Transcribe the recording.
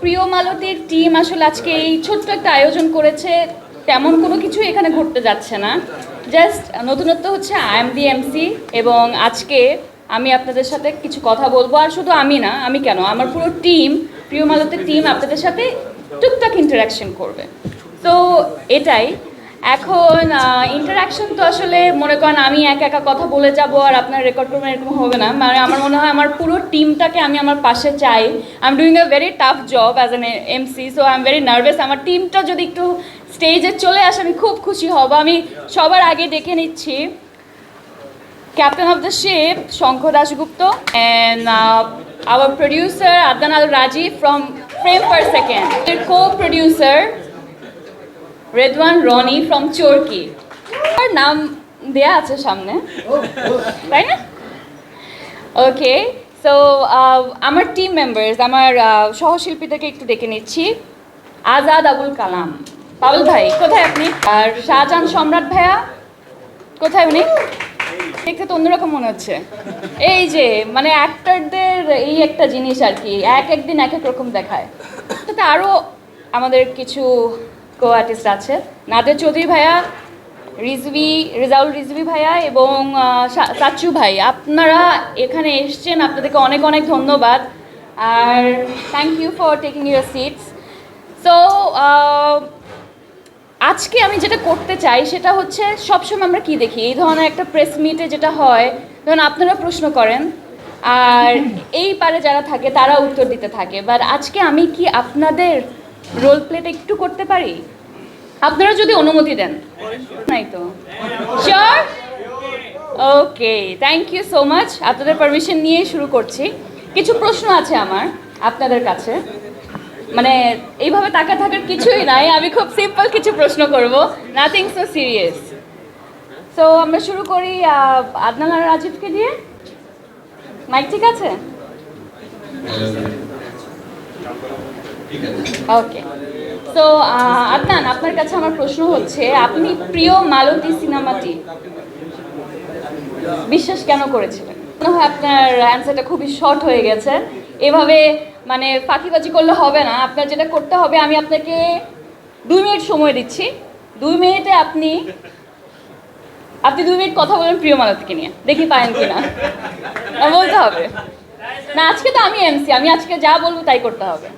প্রিয় মালতীর টিম আসলে আজকে এই ছোট্ট একটা আয়োজন করেছে। তেমন কোনো কিছু এখানে ঘটতে যাচ্ছে না। জাস্ট নতুনত্ব হচ্ছে আই এম দি এমসি এবং আজকে আমি আপনাদের সাথে কিছু কথা বলব। আর শুধু আমি না, আমি কেন? আমার পুরো টিম প্রিয় মালতের টিম আপনাদের সাথে টুকটাক ইন্টারাকশন করবে। তো এটাই এখন ইন্টারাকশন তো আসলে মনে করেন আমি একা একা কথা বলে যাব আর আপনার রেকর্ড করবেন এরকম হবে না। মানে আমার মনে হয় আমার পুরো টিমটাকে আমি আমার পাশে চাই। I am doing a very tough job as an MC so I am very nervous আমার টিমটা যদি একটু স্টেজে চলে আসে আমি খুব খুশি হব। আমি সবার আগে ডেকে নিচ্ছি। Captain of the ship Shankho Dasgupta and uh, our producer Adnan Al Raji from Frame Per Second. Their Redwan Roni from Chorki. আর নাম দেয়া আছে সামনে। তাই না? ওকে সো আমার টিম মেম্বার্স আমার সহশিল্পীদেরকে একটু ডেকে নিচ্ছি। আজাদ আবুল কালাম। পাবল ভাই, কোথায় আপনি? আর শাহজাহান সম্রাট ভাইয়া, কোথায় উনি? দেখতে তো অন্যরকম মনে হচ্ছে। এই যে মানে অ্যাক্টরদের এই একটা জিনিস আর কি, এক একদিন এক এক রকম দেখায়। তাতে আরও আমাদের কিছু কো আর্টিস্ট আছে। নাদের চৌধুরী ভাইয়া রিজভি রেজাউল রিজভি ভাইয়া এবং আহ, সা- সাচ্চু ভাই। আপনারা এখানে এসছেন আপনাদেরকে অনেক অনেক ধন্যবাদ। আর thank you for taking your seats so আজকে আমি যেটা করতে চাই সেটা হচ্ছে সবসময় আমরা কি দেখি? এই ধরনের একটা প্রেস মিটে যেটা হয় ধরুন আপনারা প্রশ্ন করেন আর এই পারে যারা থাকে তারা উত্তর দিতে থাকে। বাট আজকে আমি কি আপনাদের রোল প্লেটা একটু করতে পারি? আপনারা যদি অনুমতি দেন। নাই তো। Sure okay thank you so much আপনাদের পারমিশন নিয়ে শুরু করছি। কিছু প্রশ্ন আছে আমার আপনাদের কাছে। মানে এইভাবে তাকা থাকার কিছুই নাই। আমি খুব সিম্পল কিছু প্রশ্ন করব। নাথিং সো সিরিয়াস সো আমরা শুরু করি আদনান আর রাজীবকে দিয়ে মাইক ঠিক আছে? ওকে তো আদনান আপনার কাছে আমার প্রশ্ন হচ্ছে, আপনি প্রিয় মালতী সিনেমাটি বিশ্বাস কেন করেছিলেন? মনে হয় আপনার অ্যান্সারটা খুবই শর্ট হয়ে গেছে। এভাবে মানে ফাঁকিবাজি করলে হবে না। আপনার যেটা করতে হবে, আমি আপনাকে দুই মিনিট সময় দিচ্ছি। দুই মিনিটে আপনি আপনি দুই মিনিট কথা বলেন প্রিয় মালতীকে নিয়ে। দেখি পারেন কি না বলতে হবে। না, আজকে তো আমি এমসি আমি আজকে যা বলব তাই করতে হবে।